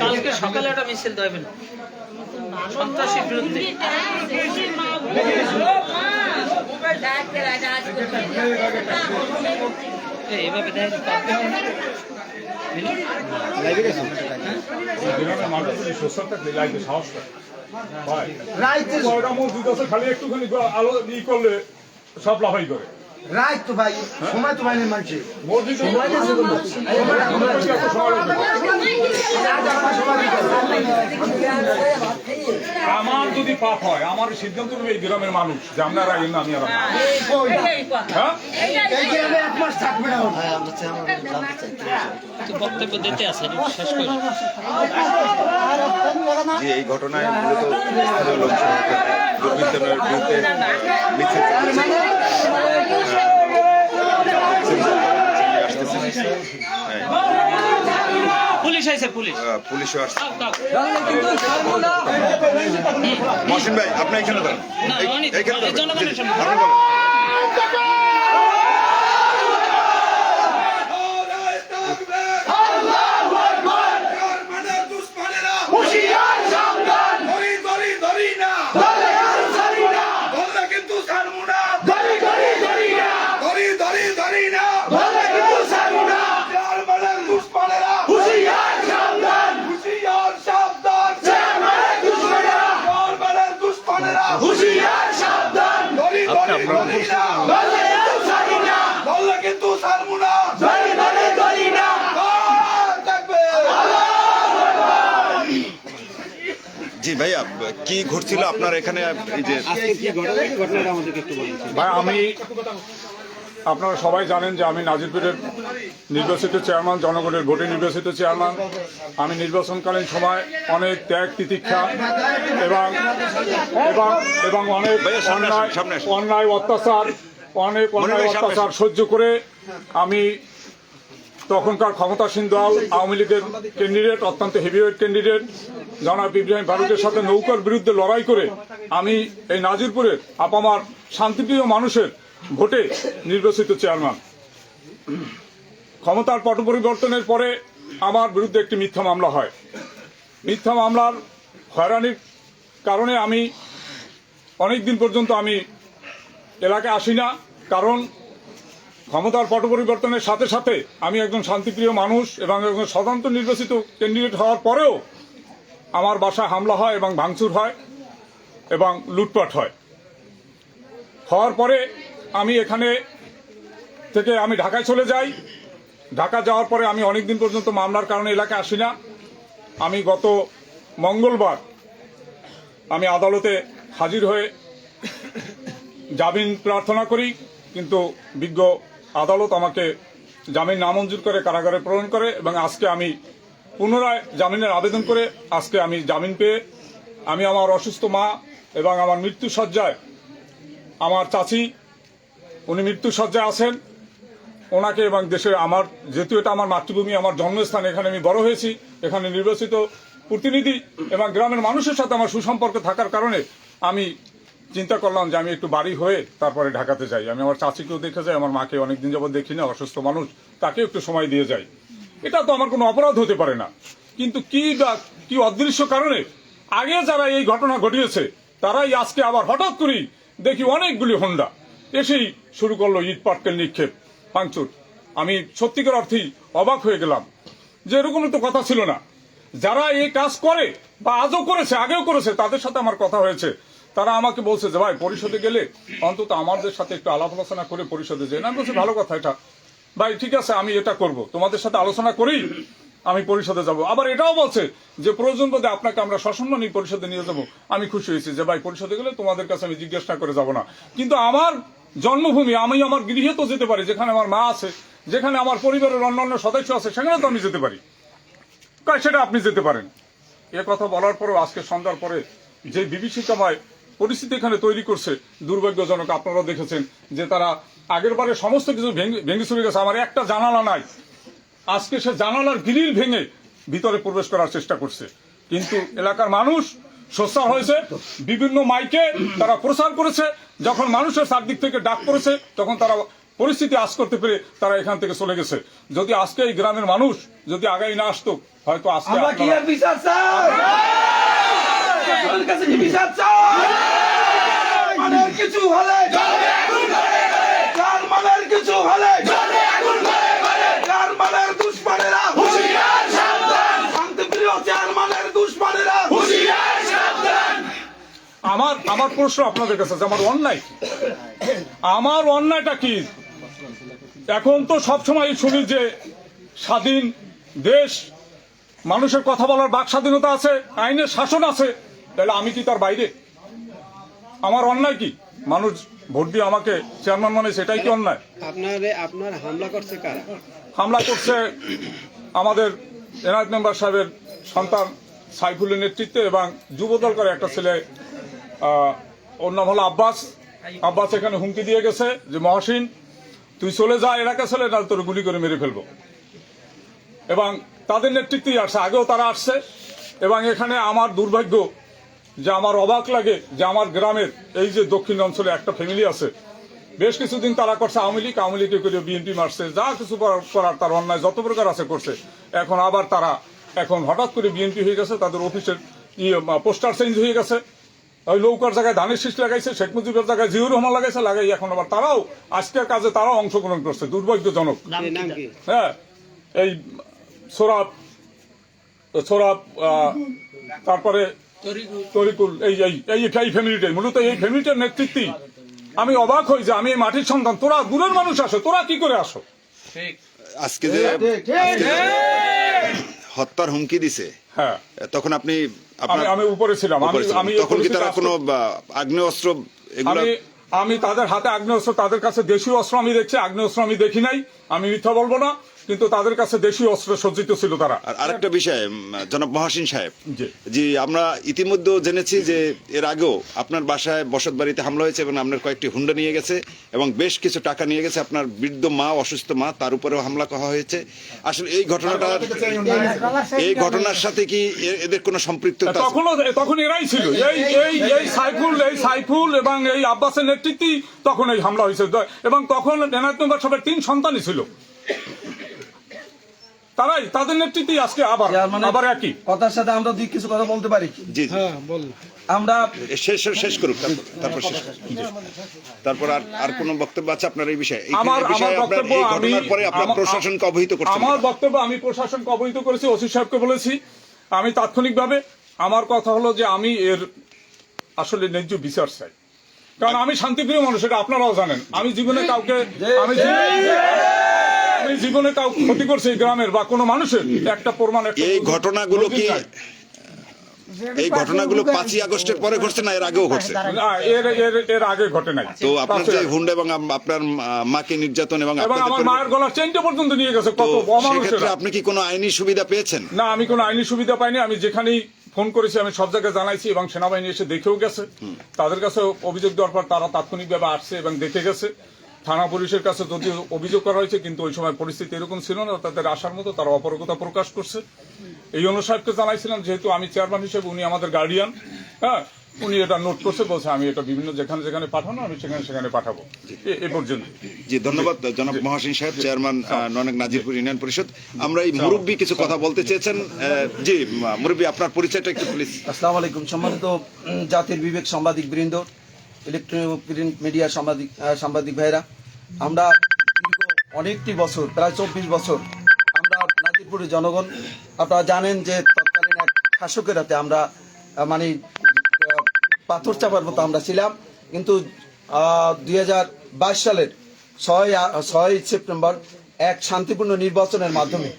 কালকে সকালে একটা মিছিল দেবেন সন্ত্রাসীর বিরুদ্ধে। এই, এভাবে দেয় খালি একটুখানি আলো ই করলে সব লাফাই করে রাইট তো ভাই সময় তো পাইনি মানুষে মসজিদ সময় দিচ্ছে তো না। সময় দিচ্ছে, এত সময় লাগবে না। আমার যদি পাপ হয় আমার সিদ্ধান্ত নেবে এই গ্রামের মানুষ যে আপনারা এই আমি আর হ্যাঁ এই গ্রামে এক মাস থাকবে না তো বক্তব্য দিতে আছে শেষ করে। যে এই ঘটনায় মূলত সহ বিরুদ্ধে মিছিল আসতেছে। হ্যাঁ, পুলিশ আইছে পুলিশ আহ, পুলিশও আসছে। মহসিন ভাই আপনি এখানে দাঁড়ান না, এই- অনেক- এইখানে অনেক দাঁড়ান। জনগণের সামনে। আপনি বলেন কিন্তু সারমুনা থাকবে জি ভাইয়া কি ঘটছিল আপনার এখানে? এই যে ভাই আমি আপনারা সবাই জানেন যে আমি নাজিরপুরের নির্বাচিত চেয়ারম্যান জনগণের ভোটে নির্বাচিত চেয়ারম্যান। আমি নির্বাচনকালীন সময় অনেক ত্যাগ তিতিক্ষা এবং এবং এবং অনেক অন্যায় অন্যায় অত্যাচার অনেক অন্যায় অত্যাচার সহ্য করে আমি তখনকার ক্ষমতাসীন দল, আওয়ামী লীগের ক্যান্ডিডেট অত্যন্ত হেভিওয়েট ক্যান্ডিডেট জনাব ইব্রাহিম ফারুকের সাথে নৌকার বিরুদ্ধে লড়াই করে আমি এই নাজিরপুরের আপামার শান্তিপ্রিয় মানুষের ভোটে নির্বাচিত চেয়ারম্যান ক্ষমতার পট পরিবর্তনের পরে আমার বিরুদ্ধে একটি মিথ্যা মামলা হয়। মিথ্যা মামলার হয়রানির কারণে আমি অনেক দিন পর্যন্ত আমি এলাকায় আসি না, কারণ ক্ষমতার পট পরিবর্তনের সাথে সাথে আমি একজন শান্তিপ্রিয় মানুষ এবং একজন স্বতন্ত্র নির্বাচিত ক্যান্ডিডেট হওয়ার পরেও আমার বাসায় হামলা হয় এবং ভাঙচুর হয় এবং লুটপাট হয়। হওয়ার পরে আমি এখানে থেকে আমি ঢাকায় চলে যাই। ঢাকা যাওয়ার পরে আমি অনেক দিন পর্যন্ত মামলার কারণে এলাকায় আসি না। আমি গত মঙ্গলবার আমি আদালতে হাজির হয়ে জামিন প্রার্থনা করি, কিন্তু বিজ্ঞ আদালত আমাকে জামিন নামঞ্জুর করে কারাগারে প্রেরণ করে এবং আজকে আমি পুনরায় জামিনের আবেদন করে আজকে আমি জামিন পেয়ে আমি আমার অসুস্থ মা এবং আমার মৃত্যু সজ্জায় আমার চাচি, উনি মৃত্যু সজ্জায় আছেন। ওনাকে এবং দেশে আমার, যেহেতু এটা আমার মাতৃভূমি, আমার জন্মস্থান, এখানে আমি বড় হয়েছি, এখানে নির্বাচিত প্রতিনিধি এবং গ্রামের মানুষের সাথে আমার সুসম্পর্ক থাকার কারণে আমি চিন্তা করলাম যে আমি একটু বাড়ি হয়ে তারপরে ঢাকাতে যাই। আমি আমার চাচিকেও দেখে যাই, আমার মাকে অনেকদিন যাবত দেখি না, অসুস্থ মানুষ তাকে একটু সময় দিয়ে যাই। এটা তো আমার কোনো অপরাধ হতে পারে না। কিন্তু কি কি অদৃশ্য কারণে? আগে যারা এই ঘটনা ঘটিয়েছে, তারাই আজকে আবার হঠাৎ করেই দেখি অনেকগুলি হোন্ডা এসেই শুরু করল ইট পাটকেল নিক্ষেপ, ভাঙচুর। আমি সত্যিকার অর্থেই অবাক হয়ে গেলাম যে এরকম তো কথা ছিল না। যারা এই কাজ করে বা আজও করেছে, আগেও করেছে, তাদের সাথে আমার কথা হয়েছে। তারা আমাকে বলছে যে, ভাই, পরিষদে গেলে অন্তত আমাদের সাথে একটু আলাপ আলোচনা করে পরিষদে যে না বলছি, ভালো কথা এটা। ভাই, ঠিক আছে, আমি এটা করব। তোমাদের সাথে আলোচনা করেই আমি পরিষদে যাব। আবার এটাও বলছে যে, প্রয়োজন বোধে আপনাকে আমরা সসম্মানী পরিষদে নিয়ে যাব। আমি খুশি হয়েছি যে, ভাই, পরিষদে গেলে তোমাদের কাছে আমি জিজ্ঞাসা করে যাব না। কিন্তু আমার জন্মভূমি, আমি আমার গৃহে তো যেতে পারি, যেখানে আমার মা আছে, যেখানে আমার পরিবারের অন্যান্য সদস্য আছে সেখানে তো আমি যেতে পারি। সেটা আপনি যেতে পারেন। এ কথা বলার পরেও আজকে সন্ধ্যার পরে যে বিভীষিকাময় পরিস্থিতি এখানে তৈরি করছে। দুর্ভাগ্যজনক আপনারা দেখেছেন যে তারা আগের বারে সমস্ত কিছু ভেঙে চুরে গেছে। আমার একটা জানালা নাই। আজকে সে জানালার গ্রিল ভেঙে ভিতরে প্রবেশ করার চেষ্টা করছে। কিন্তু এলাকার মানুষ সোচ্চার হয়েছে। বিভিন্ন মাইকে তারা প্রচার করেছে। যখন মানুষের চারদিক থেকে ডাক পড়েছে তখন তারা পরিস্থিতি আজ করতে পেরে তারা এখান থেকে চলে গেছে। যদি আজকে এই গ্রামের মানুষ যদি আগাই না আসতো হয়তো আজকে আমরা কি আপনারা- এর বিচার চাই আপনার কাছে হলে জার্মানের কিছু হলে জার্মানের দুশ্মনেরা শান্তিপ্রিয় জার্মানের দুশ্মনেরা আমার আমার প্রশ্ন আপনাদের কাছে আমার অন্যায় আমার অন্যায়টা কি? এখন তো সবসময় শুনি যে স্বাধীন দেশ মানুষের কথা বলার বাক স্বাধীনতা আছে আইনের শাসন আছে তাহলে আমি কি তার বাইরে? আমার অন্যায় কি? মানুষ ভোট দিয়ে আমাকে চেয়ারম্যান মানে সেটাই কি অন্যায়? আপনার আপনার হামলা করছে কারা? হামলা করছে আমাদের এনায়ত মেম্বার সাহেবের সন্তান সাইফুলের নেতৃত্বে এবং যুবদল করে একটা ছেলে ওর নাম হলো আব্বাস। আব্বাস এখানে হুমকি দিয়ে গেছে যে মহাসিন তুই চলে যা এলাকা ছেলে না তোর গুলি করে মেরে ফেলব। এবং তাদের নেতৃত্বেই আসছে আগেও তারা আসছে। এবং এখানে আমার দুর্ভাগ্য যে আমার অবাক লাগে যে আমার গ্রামের এই যে দক্ষিণ অঞ্চলে একটা ফ্যামিলি আছে। বেশ কিছুদিন তারা করছে আওয়ামী লীগ আওয়ামী লীগকে করে বিএনপি মারছে যা কিছু করার- তার অন্যায় যত প্রকার আছে করছে। এখন আবার তারা এখন হঠাৎ করে বিএনপি হয়ে গেছে তাদের অফিসের পোস্টার চেঞ্জ হয়ে গেছে। ওই নৌকার জায়গায় ধানের শীষ লাগাইছে শেখ মুজিবের জায়গায় জিউর রহমান লাগাইছে লাগাই এখন আবার তারাও আজকের কাজে তারাও অংশগ্রহণ করছে দুর্ভাগ্যজনক। হ্যাঁ এই সোরাব সোরাব তারপরে তরিকুল এই এই এই এই ফ্যামিলিটাই মূলত এই ফ্যামিলিটার নেতৃত্বেই। আমি অবাক হই যে আমি এই মাটির সন্তান তোরা দূরের মানুষ আসো তোরা কি করে আসো? আজকে যে হত্যার হুমকি দিছে হ্যাঁ। তখন আপনি আমি উপরে ছিলাম আমি। তখন কি তারা কোনো বা, আগ্নেয় অস্ত্র এগুলো আমি আমি তাদের হাতে আগ্নেয়াস্ত্র তাদের কাছে দেশীয় অস্ত্র আমি দেখছি আগ্নেয়াস্ত্র আমি দেখি নাই আমি মিথ্যা বলব না। কিন্তু তাদের কাছে দেশীয় অস্ত্র সজ্জিত ছিল তারা। আর আরেকটা বিষয় জনাব মহাসিন সাহেব। জি। আমরা ইতিমধ্যে জেনেছি যে এর আগেও আপনার বাসায় বসত বাড়িতে হামলা হয়েছে এবং আপনার কয়েকটি হুন্ডা নিয়ে গেছে এবং বেশ কিছু টাকা নিয়ে গেছে। আপনার বৃদ্ধ মা অসুস্থ মা তার উপরেও হামলা করা হয়েছে। আসলে এই ঘটনাটা এই ঘটনার সাথে কি এদের কোনো সম্পৃক্ততা আছে? তখনও তখন এরাই ছিল। এই এই এই সাইফুল এই সাইফুল এবং এই আব্বাসের নেতৃত্বেই তখন এই হামলা হয়েছে। এবং তখন এনায়ত সাহেবের তিন সন্তানই ছিল। তারাই তাদের নেতৃত্বেই আজকে আবার আবার একই। কথার সাথে আমরা দুই কিছু কথা বলতে পারি জি জি। আমরা শেষ শেষ করুক তারপর শেষ তারপর আর আর কোনো বক্তব্য আছে আপনার এই বিষয়ে? আমার বিষয়ে আমার বক্তব্য আমি পরে আপনার আমার- প্রশাসনকে অবহিত করছেন আমার বক্তব্য আমি প্রশাসনকে অবহিত করেছি ওসি সাহেবকে বলেছি। আমি তাৎক্ষণিকভাবে আমার কথা হলো যে আমি এর আসলে ন্যায্য বিচার চাই। কারণ আমি শান্তিপ্রিয় মানুষ এটা আপনারাও জানেন। আমি জীবনে কাউকে আমি জীবনে- আমি জীবনে কাউ ক্ষতি করছি গ্রামের বা কোনো মানুষের একটা প্রমাণ এই ঘটনাগুলো কি এই ঘটনাগুলো পাঁচই আগস্টের পরে ঘটছে না এর আগেও ঘটছে? এর এর এর আগে ঘটে নাই। তো আপনার যে হুন্ডা এবং আপনার মাকে নির্যাতন এবং এবং আমার মায়ের গলার চেনটা পর্যন্ত নিয়ে গেছে কত সেক্ষেত্রে আপনি কি কোনো আইনি সুবিধা পেয়েছেন? না আমি কোনো আইনি সুবিধা পাইনি। আমি যেখানেই ফোন করেছি আমি সব জায়গায় জানাইছি এবং সেনাবাহিনী এসে দেখেও গেছে। তাদের কাছে অভিযোগ দেওয়ার পর তারা তাৎক্ষণিকভাবে আসছে এবং দেখে গেছে। থানা পুলিশের কাছে যদিও অভিযোগ করা হয়েছে কিন্তু ওই সময় পরিস্থিতি এরকম ছিল না তাদের আসার মতো তারা অপরগতা প্রকাশ করছে। এই অনু সাহেবকে জানাইছিলাম যেহেতু আমি চেয়ারম্যান হিসেবে উনি আমাদের গার্ডিয়ান হ্যাঁ উনি এটা নোট করছে বলছে আমি এটা বিভিন্ন যেখানে যেখানে পাঠানো আমি সেখানে সেখানে পাঠাবো। এ- পর্যন্ত। জি ধন্যবাদ জনাব মহাসিন সাহেব চেয়ারম্যান আহ, ননেক নাজিরপুর ইউনিয়ন পরিষদ। আমরা এই মুরব্বী কিছু কথা বলতে চেয়েছেন জি মুরব্বী আপনার পরিচয়টা একটু প্লিজ আসসালামু আলাইকুম সম্মানিত জাতির বিবেক সাংবাদিক বৃন্দ। ইলেকট্রনিক প্রিন্ট মিডিয়া সাংবাদিক সাংবাদিক ভাইরা আমরা অনেকটি বছর, প্রায় চব্বিশ বছর আমরা নাজিরপুরের জনগণ। আপনারা জানেন যে তৎকালীন এক শাসকের হাতে আমরা মানে পাথর চাপার মতো আমরা ছিলাম। কিন্তু দু হাজার বাইশ সালের ছয় ছয় সেপ্টেম্বর এক শান্তিপূর্ণ নির্বাচনের মাধ্যমে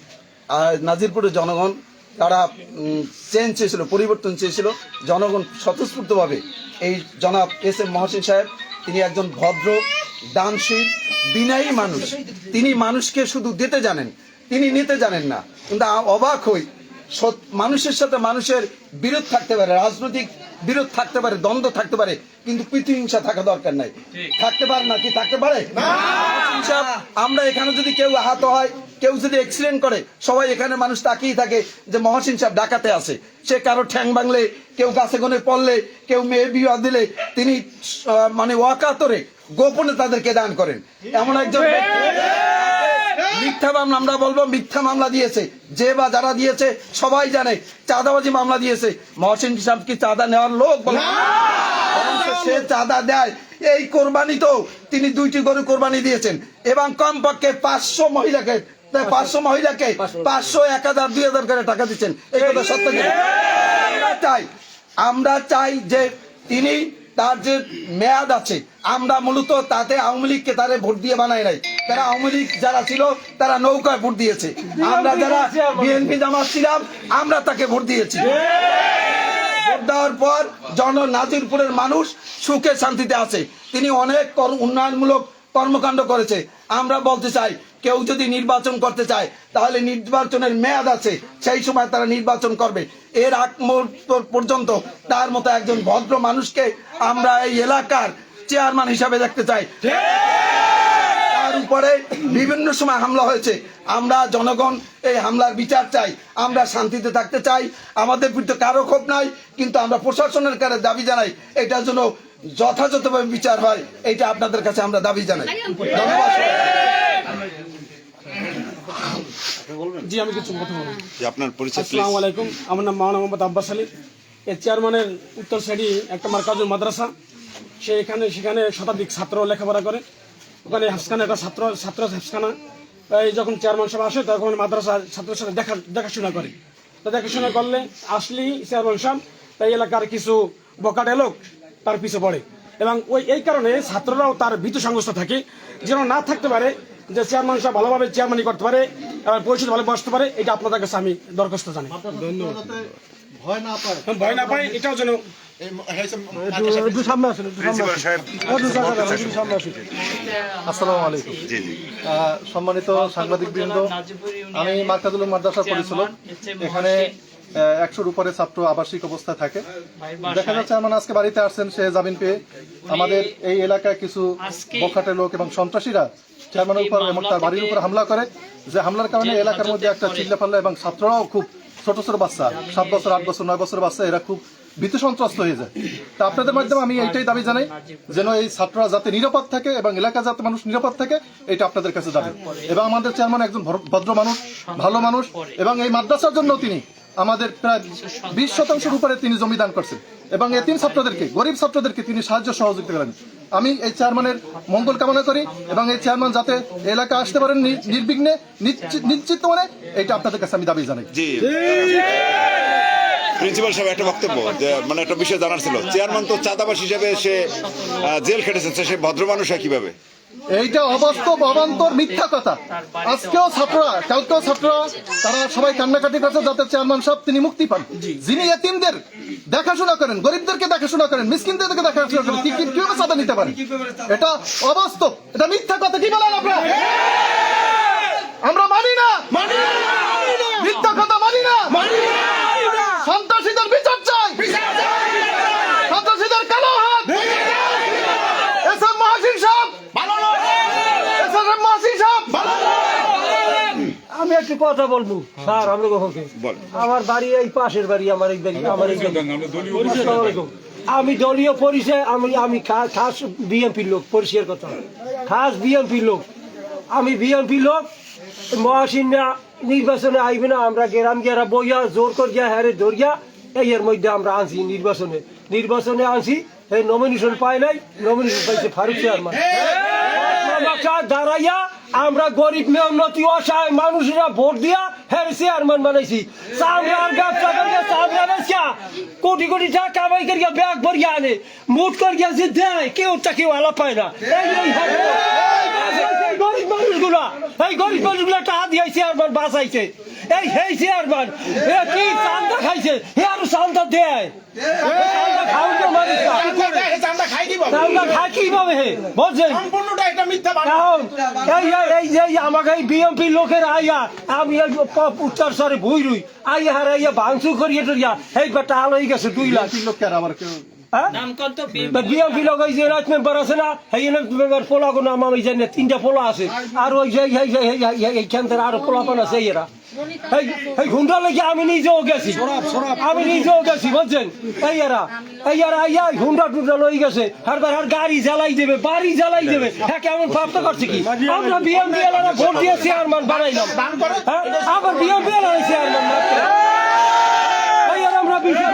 নাজিরপুরের জনগণ তারা চেঞ্জ চেয়েছিল, পরিবর্তন চেয়েছিল। জনগণ স্বতঃস্ফূর্তভাবে এই জনাব এস এম মহসিন সাহেব, তিনি একজন ভদ্র, দানশীল, বিনায়ী মানুষ। তিনি মানুষকে শুধু দিতে জানেন, তিনি নিতে জানেন না। কিন্তু অবাক হই মানুষের সাথে মানুষের বিরোধ থাকতে পারে রাজনৈতিক বিরোধ থাকতে পারে দ্বন্দ্ব থাকতে পারে কিন্তু প্রতিহিংসা থাকা দরকার নাই। থাকতে পারে না কি? থাকতে পারে? আমরা এখানে যদি কেউ আহত হয় কেউ যদি অ্যাক্সিডেন্ট করে সবাই এখানে মানুষ তাকিয়ে থাকে যে মহাসিন সাহেব ডাকাতে আছে। সে কারও ঠ্যাং ভাঙলে কেউ গাছে গনে পড়লে কেউ মেয়ে বিবাহ দিলে তিনি মানে ওয়াকাতরে গোপনে তাদেরকে দান করেন। এমন একজন ব্যক্তি মিথ্যা মামলা আমরা বলব মিথ্যা মামলা দিয়েছে। যে বা যারা দিয়েছে সবাই জানে চাঁদাবাজি মামলা দিয়েছে। মহসিন সাহেব কি চাঁদা নেওয়ার লোক বলে? সে চাঁদা দেয়। এই কোরবানি তো তিনি দুইটি গরু কোরবানি দিয়েছেন। এবং কমপক্ষে পাঁচশো মহিলাকে পাঁচশো মহিলাকে পাঁচশো। এক হাজার দুই হাজার করে টাকা দিচ্ছেন। এই কথা সত্য আমরা চাই আমরা চাই যে তিনি তার যে মেয়াদ আছে আমরা মূলত তাতে আওয়ামী লীগকে তারে ভোট দিয়ে বানাই নাই। তারা আওয়ামী লীগ যারা ছিল তারা নৌকায় ভোট দিয়েছে। আমরা যারা বিএনপি জামাত ছিলাম আমরা তাকে ভোট দিয়েছি। ভোট দেওয়ার পর জন নাজিরপুরের মানুষ সুখে শান্তিতে আছে। তিনি অনেক উন্নয়নমূলক কর্মকাণ্ড করেছে। আমরা বলতে চাই কেউ যদি নির্বাচন করতে চায় তাহলে নির্বাচনের মেয়াদ আছে সেই সময় তারা নির্বাচন করবে। এর আগ পর্যন্ত তার মতো একজন ভদ্র মানুষকে আমরা এই এলাকার চেয়ারম্যান হিসাবে দেখতে চাই। তার উপরে বিভিন্ন সময় হামলা হয়েছে। আমরা জনগণ এই হামলার বিচার চাই আমরা শান্তিতে থাকতে চাই আমাদের বিরুদ্ধে কারও ক্ষোভ নাই কিন্তু আমরা প্রশাসনের কাছে দাবি জানাই এটার জন্য যথাযথভাবে বিচার হয় এটা আপনাদের কাছে আমরা দাবি জানাই। ধন্যবাদ। জি আমি কিছু কথা বলব। আপনার পরিচয় আসসালামু আলাইকুম আমার নাম মাওলানা মোহাম্মদ আব্বাস আলী। এর চেয়ারম্যানের উত্তর সাইডে একটা মার্কাজুল মাদ্রাসা। সে এখানে সেখানে শতাধিক ছাত্র লেখাপড়া করে। ওখানে হাফসখানা, একটা ছাত্র ছাত্র হাফসখানা। এই যখন চেয়ারম্যান সাহেব আসে, তখন মাদ্রাসা ছাত্রের সাথে দেখা, দেখাশোনা করে। তো দেখাশোনা করলে আসলেই চেয়ারম্যান সাহেব এই এলাকার কিছু বকাটে লোক তার পিছে পড়ে। এবং ওই, এই কারণে ছাত্ররাও তার ভীতু সংস্থা থাকে, যেন না থাকতে পারে যে চেয়ারম্যান সাহেব ভালোভাবে চেয়ারম্যানই করতে পারে এবং পরিষদ ভালো বসতে পারে, এটা আপনাদের কাছে আমি দরখাস্ত জানাই। ভয় না পায়। ভয় না পায় এটাও যেন আসেন আসসালামু আলাইকুম। জি জি। আহ, সম্মানিত সাংবাদিক বৃন্দ আমি মার্কাজুল মাদ্রাসা পরিচালক। এখানে একশোর উপরে ছাত্র আবাসিক অবস্থায় থাকে। দেখা যাচ্ছে আমার আজকে বাড়িতে আসছেন সে জামিন পেয়ে। আমাদের এই এলাকায় কিছু বখাটে লোক এবং সন্ত্রাসীরা চেয়ারম্যানের উপর এবং তার বাড়ির উপর হামলা করে। যে হামলার কারণে এলাকার মধ্যে একটা চিল্লা ফাল্লা এবং ছাত্ররাও খুব ছোট ছোট বাচ্চা, সাত বছর, আট বছর, নয় বছর বাচ্চা, এরা খুব ভীত সন্ত্রস্ত হয়ে যায়। তা আপনাদের মাধ্যমে আমি এইটাই দাবি জানাই, যেন এই ছাত্ররা যাতে নিরাপদ থাকে এবং এলাকা যাতে মানুষ নিরাপদ থাকে, এটা আপনাদের কাছে দাবি। এবং আমাদের চেয়ারম্যান একজন ভদ্র মানুষ, ভালো মানুষ, এবং এই মাদ্রাসার জন্য তিনি আমাদের প্রায় বিশ শতাংশের উপরে তিনি জমি দান করছেন। এবং এই তিন ছাত্রদেরকে, গরিব ছাত্রদেরকে তিনি সাহায্য সহযোগিতা করেন। আমি এই চেয়ারম্যানের মঙ্গল কামনা করি এবং এই চেয়ারম্যান যাতে এলাকা আসতে পারেন নির্বিঘ্নে নিশ্চিত মানে এটা আপনাদের কাছে আমি দাবি জানাই। প্রিন্সিপাল সাহেব, একটা বক্তব্য যে মানে একটা বিষয় জানার ছিল। চেয়ারম্যান তো চাঁদাবাস হিসেবে সে জেল খেটেছে সে ভদ্র মানুষ হয় কীভাবে? এইটা অবাস্তব অবান্তর মিথ্যা কথা। আজকেও ছাত্ররা কালকেও ছাত্ররা তারা সবাই কান্নাকাটি করছে যাতে চেয়ারম্যান সাহেব তিনি মুক্তি পান। যিনি এতিমদের দেখাশোনা করেন গরিবদেরকে দেখাশোনা করেন মিসকিনদেরকে দেখাশোনা করেন কি কি- কীভাবে চাঁদা নিতে পারেন? এটা অবাস্তব এটা মিথ্যা কথা কি বলেন আপনারা? আমরা মানি না মিথ্যা কথা মানি না সন্ত্রাসীদের বিচার চাই সন্ত্রাসীদের কালো হাত এস এম মহাসিন সাহেব এস এম মহাসিন সাহেব আমি একটু কথা বলব। স্যার আমি কখনকে বল। আমার বাড়ি এই পাশের বাড়ি আমার এই বাড়ি আমার এই বাড়ি। আমি দলীয় পরিচয় আমি আমি খা- খাস বিএমপির লোক পরিচয়ের কথা। খাস বিএমপির লোক। আমি বিএমপি লোক মহাসিনা নির্বাচনে আইবে না আমরা গেরাম গেরা বইয়া জোর করিয়া হ্যারে ধরিয়া এই এর মধ্যে আমরা আনছি নির্বাচনে। নির্বাচনে আনছি এই নমিনেশন পাই নাই নমিনেশন পাইছে ফারুক চেয়ারম্যান। সমস্যা দাঁড়াইয়া আমরা গরিব মেহনতি, অসহায় মানুষরা ভোট দিয়া হ্যাঁ চেয়ারম্যান বানাইছি। চামড়ার ব্যবসা করিয়া চামড়া বেচা কোটি কোটি টাকা কামাই করিয়া ব্যাগ ভরিয়া আনে মুট করিয়া যে দেয়, কেউ তা কেউ আলাপ পায় না। হারে। গরিব মানুষগুলা, এই গরিব মানুষগুলা টাকা দিয়ে চেয়ারম্যান বাঁচাইছে। এই সেই চেয়ারম্যান এ কি চান্দা খাইছে? হে আর চান্দা দেয় চান্দা খাও তো মানুষ চান্দা খাই দিব। চান্দা খায় কীভাবে হে? বলছেন সম্পূর্ণটা একটা মিথ্যা এই এই আমাকে এই বিএমপি লোকের আইয়া আমি এই প- উত্তর সরে ভুই রুই আইয়া ভাঙচুর করিয়ে টরিয়া এই বেটা আলোই গেছে দুই লাখ। তিন লক্ষ আর আবার কেউ হ্যাঁ? বিএমপি লোক এই যে রাজ মেম্বার আছে না মেম্বার পোলা কোনো নাম আমি জানি না, তিনটা পোলা আছে। আর ওই যে এইখান থেকে আরও পোলা আছে এরা। এই হুন্ডা লেগে আমি নিজেও গেছি। আমি নিজেও গেছি বুঝছেন? এই এরা এই এরা লই গেছে। হারবার হার গাড়ি জ্বালাই দেবে বাড়ি জ্বালাই দেবে। হ্যাঁ কেমন প্রাপ্ত করছে কি? আমরা বিএমপি এলাকা ভোট দিয়ে চেয়ারম্যান বানাইলাম। হ্যাঁ আবার বিএমপি এলাকায় চেয়ারম্যান এই এরা আমরা বিচার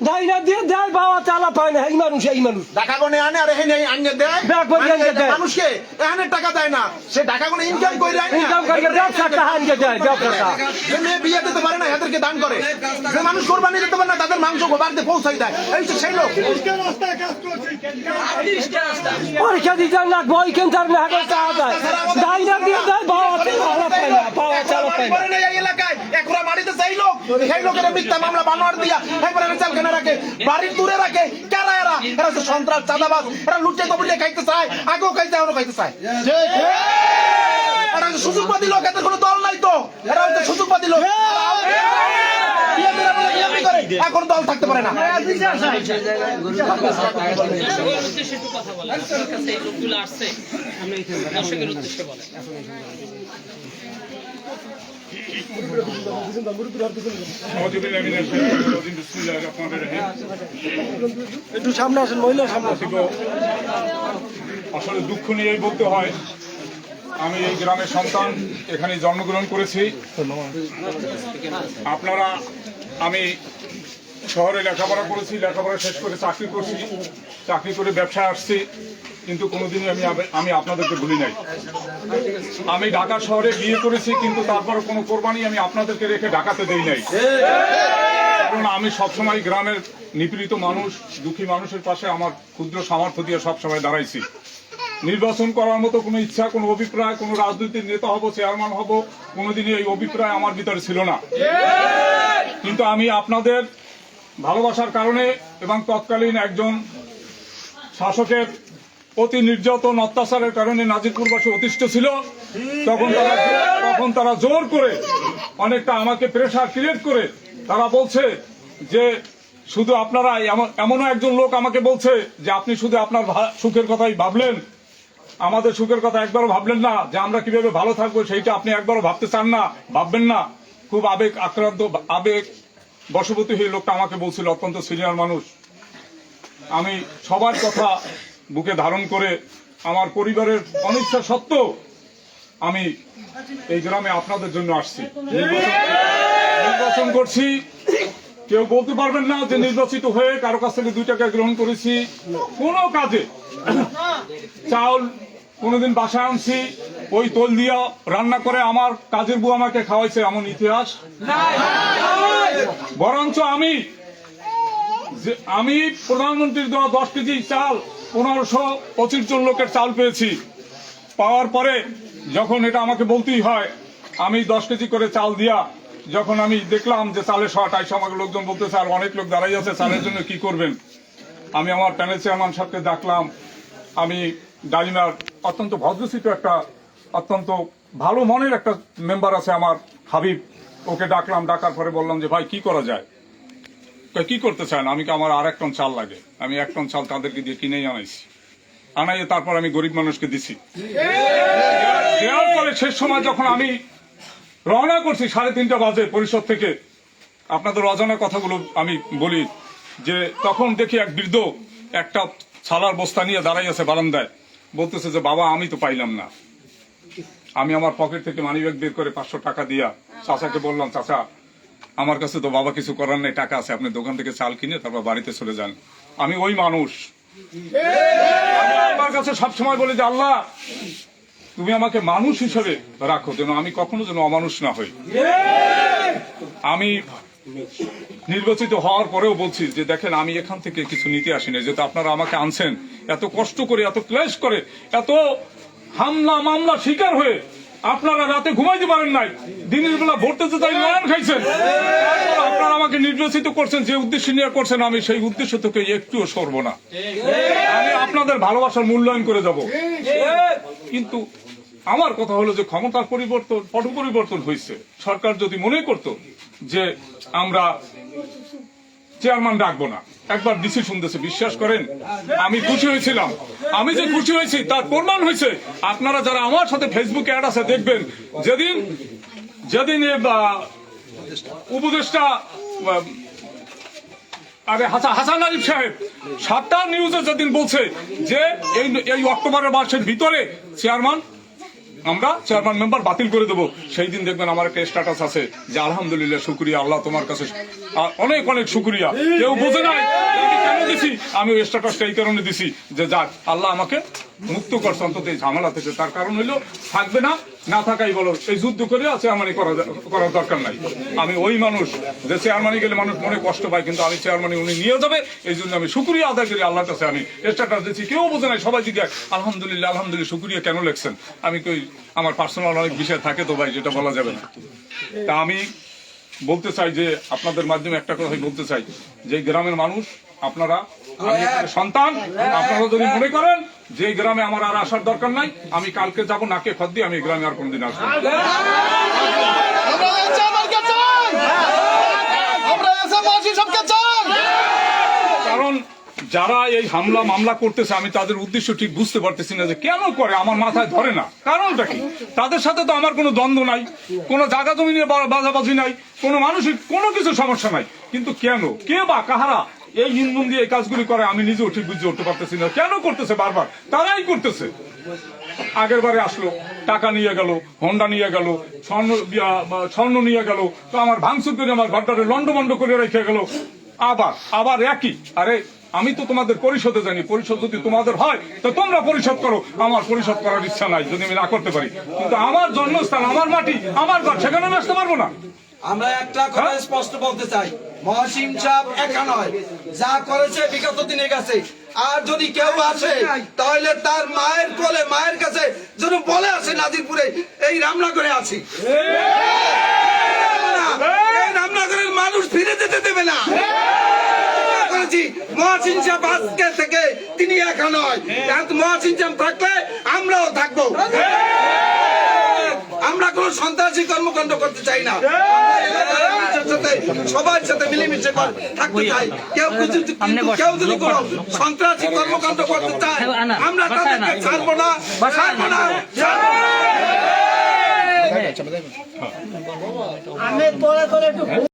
দাই না দিয়ে দেয় বাবা চালা পায় না। এই মানুষ এই মানুষ। টাকা কোনে আনে আর এখানে আনে দেয়। ব্যাগ করে আনে দেয়। মানুষকে এখানে টাকা দেয় না। সে টাকা কোনে ইনকাম করে আনে ইনকাম করে ব্যবসা টাহানকে দেয় ব্যবসাটা। যে মেয়ে বিয়ে দিতে পারে না এদেরকে দান করে। যে মানুষ কোরবানি দিতে পারে না তাদের মাংস বাড়িতে পৌঁছাই দেয়। এই তো সেই লোক। পরীক্ষা দিতে না বই কেন্দ্র না হাতে চাওয়া যায় দাই না দিয়ে দেয় বাবা চালা পায় না বাবা চালা পায় না। এই এলাকায় একরা মারিতে সেই লোক। সেই লোকের মিথ্যা মামলা বানোয়ার দিয়া। একবার একবারে জেলখানে রাখে বাড়ির দূরে রাখে কারা এরা এরা হচ্ছে সন্ত্রাস চাঁদাবাজ এরা লুটে কবুলে খাইতে চায় আগেও খাইতে এখনও খাইতে চায় এরা হচ্ছে সুযোগবাদী লোক এদের কোনো দল নাই তো এরা হচ্ছে সুযোগবাদী লোক এখন দল থাকতে পারে না লোকগুলো একটু সামনে আসেন, মহিলা সামনে আসলে দুঃখ নিয়েই বলতে হয়। আমি এই গ্রামের সন্তান এখানে জন্মগ্রহণ করেছি। আপনারা, আমি শহরে লেখাপড়া করেছি, লেখাপড়া শেষ করে চাকরি করছি। চাকরি করে ব্যবসায় আসছি, কিন্তু কোনোদিনই আমি আমি আপনাদেরকে ভুলি নাই। আমি ঢাকা শহরে বিয়ে করেছি, কিন্তু তারপরে কোনো কোরবানি আমি আপনাদেরকে রেখে ঢাকাতে দেই নাই। কারণ আমি সবসময় গ্রামের নিপীড়িত মানুষ, দুঃখী মানুষের পাশে আমার ক্ষুদ্র সামর্থ্য দিয়ে সবসময় দাঁড়াইছি। নির্বাচন করার মতো কোনো ইচ্ছা, কোনো অভিপ্রায়, কোনো রাজনৈতিক নেতা হব, চেয়ারম্যান হব, কোনোদিনই এই অভিপ্রায় আমার ভিতরে ছিল না। কিন্তু আমি আপনাদের ভালোবাসার কারণে এবং তৎকালীন একজন শাসকের অতি নির্যাতন অত্যাচারের কারণে নাজিরপুরবাসী অতিষ্ঠ ছিল। তখন তারা তখন তারা জোর করে অনেকটা আমাকে প্রেশার ক্রিয়েট করে তারা বলছে যে, শুধু আপনারা এমন- এমনও একজন লোক আমাকে বলছে যে, আপনি শুধু আপনার সুখের কথাই ভাবলেন। আমাদের সুখের কথা একবারও ভাবলেন না। যে আমরা কীভাবে ভালো থাকব, সেইটা আপনি একবারও ভাবতে চান না, ভাববেন না। খুব আবেগ আক্রান্ত আবেগ বশবতী হয়ে লোকটা আমাকে বলছিল, অত্যন্ত সিনিয়র মানুষ। আমি সবার কথা বুকে ধারণ করে আমার পরিবারের অনিচ্ছা সত্ত্বেও আমি এই গ্রামে আপনাদের জন্য আসছি। নির্বাচন করছি। কেউ বলতে পারবেন না যে নির্বাচিত হয়ে কারও কাছ থেকে দুই টাকা গ্রহণ করেছি। কোনো কাজে। চাউল কোনোদিন বাসায় আনছি, ওই তোল দিয়া রান্না করে আমার কাজের বউ আমাকে খাওয়াইছে এমন ইতিহাস। বরঞ্চ আমি আমি প্রধানমন্ত্রীর দেওয়া দশ কেজি চাল পনেরোশো পঁচিশ জন লোকের চাল পেয়েছি। পাওয়ার পরে যখন এটা আমাকে বলতেই হয়, আমি দশ কেজি করে চাল দিয়া যখন আমি দেখলাম যে চালের শর্ট আইসা আমাকে লোকজন বলতেছে, আর অনেক লোক দাঁড়াই আছে, চালের জন্য কি করবেন? আমি আমার প্যানেল চেয়ারম্যান সাহেবকে ডাকলাম। আমি ডালিমার অত্যন্ত ভদ্রসিত একটা, অত্যন্ত ভালো মনের একটা মেম্বার আছে আমার হাবিব। ওকে ডাকলাম, ডাকার পরে বললাম যে, ভাই, কি করা যায়? তো কি করতে চান? আমি কি আমার আর এক টন চাল লাগে। আমি এক টন চাল তাদেরকে দিয়ে কিনেই আনাইছি। আনাইয়ে তারপর আমি গরিব মানুষকে দিছি। দেওয়ার পরে শেষ সময় যখন আমি রওনা করছি সাড়ে তিনটা বাজে পরিষদ থেকে, আপনাদের অজানা কথাগুলো আমি বলি যে, তখন দেখি এক বৃদ্ধ একটা ছালার বস্তা নিয়ে দাঁড়াই আছে বারান্দায়। বলতেছে যে, বাবা, আমি তো পাইলাম না। আমি আমার পকেট থেকে মানি ব্যাগ বের করে পাঁচশো টাকা দিয়া চাচাকে বললাম, চাচা, আমার কাছে তো বাবা কিছু করার নেই, টাকা আছে, আপনি দোকান থেকে চাল কিনে তারপর বাড়িতে চলে যান। আমি ওই মানুষ। আমি আমার কাছে সবসময় বলি যে, আল্লাহ, তুমি আমাকে মানুষ হিসেবে রাখো, যেন আমি কখনো যেন অমানুষ না হই। আমি নির্বাচিত হওয়ার পরেও বলছি যে, দেখেন, আমি এখান থেকে কিছু নিতে আসিনি, যেহেতু আপনারা আমাকে আনছেন, এত কষ্ট করে, এত ক্লেশ করে, এত হামলা, মামলা, শিকার হয়ে আপনারা রাতে ঘুমাইতে পারেন নাই। দিনের বেলা ভোটতে তাই নয়ন খাইছেন। আপনারা আমাকে নির্বাচিত করছেন, যে উদ্দেশ্য নিয়ে করছেন, আমি সেই উদ্দেশ্য থেকে একটুও সরব না। আমি আপনাদের ভালোবাসার মূল্যায়ন করে যাব। কিন্তু আমার কথা হলো যে ক্ষমতার পরিবর্তন, পট পরিবর্তন হয়েছে সরকার যদি মনে করত যে আমরা চেয়ারম্যান ডাকবো না। একবার ডিসি শুনতেছে, বিশ্বাস করেন? আমি খুশি হয়েছিলাম। আমি যে খুশি হয়েছি, তার প্রমাণ হয়েছে। আপনারা যারা আমার সাথে ফেসবুকে অ্যাড আছে, দেখবেন, যেদিন যেদিন উপদেষ্টা আরে হাসান হাসান আরিফ সাহেব, সাতটা নিউজে যেদিন বলছে যে এই এই অক্টোবরের মাসের ভিতরে চেয়ারম্যান আমরা চেয়ারম্যান মেম্বার বাতিল করে দেবো। সেই দিন দেখবেন আমার একটা স্ট্যাটাস আছে যে আলহামদুলিল্লাহ শুক্রিয়া, আল্লাহ তোমার কাছে অনেক অনেক শুক্রিয়া। কেউ বোঝে নাই আমি ওই স্ট্যাটাসটা এই কারণে দিছি যে যাক, আল্লাহ আমাকে মুক্ত করছে অন্তত এই ঝামেলা থেকে। তার কারণ হইল, থাকবে না না থাকাই বলো এই যুদ্ধ করে চেয়ারম্যানি করা করার দরকার নাই। আমি ওই মানুষ যে চেয়ারম্যানি গেলে মানুষ মনে কষ্ট পায়, কিন্তু আমি চেয়ারম্যানি উনি নিয়ে যাবে, এই জন্য আমি শুক্রিয়া আদায় করি আল্লাহর কাছে। আমি স্ট্যাটাস দিচ্ছি কেউ বোঝে নাই, সবাই দিকে আলহামদুলিল্লাহ আলহামদুলিল্লাহ, শুক্রিয়া কেন লেখছেন? আমি কই, আমার পার্সোনাল অনেক বিষয় থাকে তো ভাই, যেটা বলা যাবে না। তা আমি বলতে চাই যে, আপনাদের মাধ্যমে একটা কথাই বলতে চাই, যে গ্রামের মানুষ, আপনারা আমি এখানে সন্তান। আপনারা যদি মনে করেন যে গ্রামে আমার আর আসার দরকার নাই আমি কালকে যাব নাকে খত দিয়ে আমি এই গ্রামে আর কোনদিন আসব কারণ যারা এই হামলা মামলা করতেছে আমি তাদের উদ্দেশ্য ঠিক বুঝতে পারতেছি না যে কেন করে আমার মাথায় ধরে না। কারণটা কি? তাদের সাথে তো আমার কোনো দ্বন্দ্ব নাই কোনো জায়গা জমি নিয়ে বাজাবাজি নাই কোনো মানসিক কোনো কিছু সমস্যা নাই। কিন্তু কেন? কে বা কাহারা? এই ইন্ধন দিয়ে এই কাজগুলি করে, আমি নিজেও ঠিক বুঝতে উঠতে পারতেছি না। কেন করতেছে বারবার? তারাই করতেছে। আগের বারে আসলো, টাকা নিয়ে গেল, হন্ডা নিয়ে গেল, স্বর্ণ স্বর্ণ নিয়ে গেল, তো আমার ভাঙচুর করে আমার ঘরটারে লন্ডমন্ড করে রেখে গেল। আবার আবার একই। আরে আমি তো তোমাদের পরিষদে জানি পরিষদ যদি তোমাদের হয় তো তোমরা পরিশোধ করো। আমার পরিশোধ করার ইচ্ছা নাই যদি আমি না করতে পারি। কিন্তু আমার জন্মস্থান আমার মাটি আমার ঘর সেখানে আমি আসতে পারব না। আমরা একটা কথা স্পষ্ট বলতে চাই। মহাসিম সাহেব একা নয় যা করেছে বিগত দিনে গেছে আর যদি কেউ আসে তাহলে তার মায়ের কোলে মায়ের কাছে যেন বলে আসে নাজিরপুরে এই রামনগরে আছি। রামনগরের মানুষ ফিরে যেতে দেবে না। করেছি মহাসিন সাহেব আজকে থেকে তিনি একা নয়। মহাসিন সাহেব থাকলে আমরাও থাকব। আমরা কোন সন্ত্রাসী কর্মকাণ্ড করতে চাই না। সাথে সবার সাথে মিলেমিশে থাকতে চাই। কেউ কিছু কেউ যদি কোনো সন্ত্রাসী কর্মকাণ্ড করতে চায় আমরা তাদেরকে ছাড়বো না ছাড়বো না। ছাড়বো না।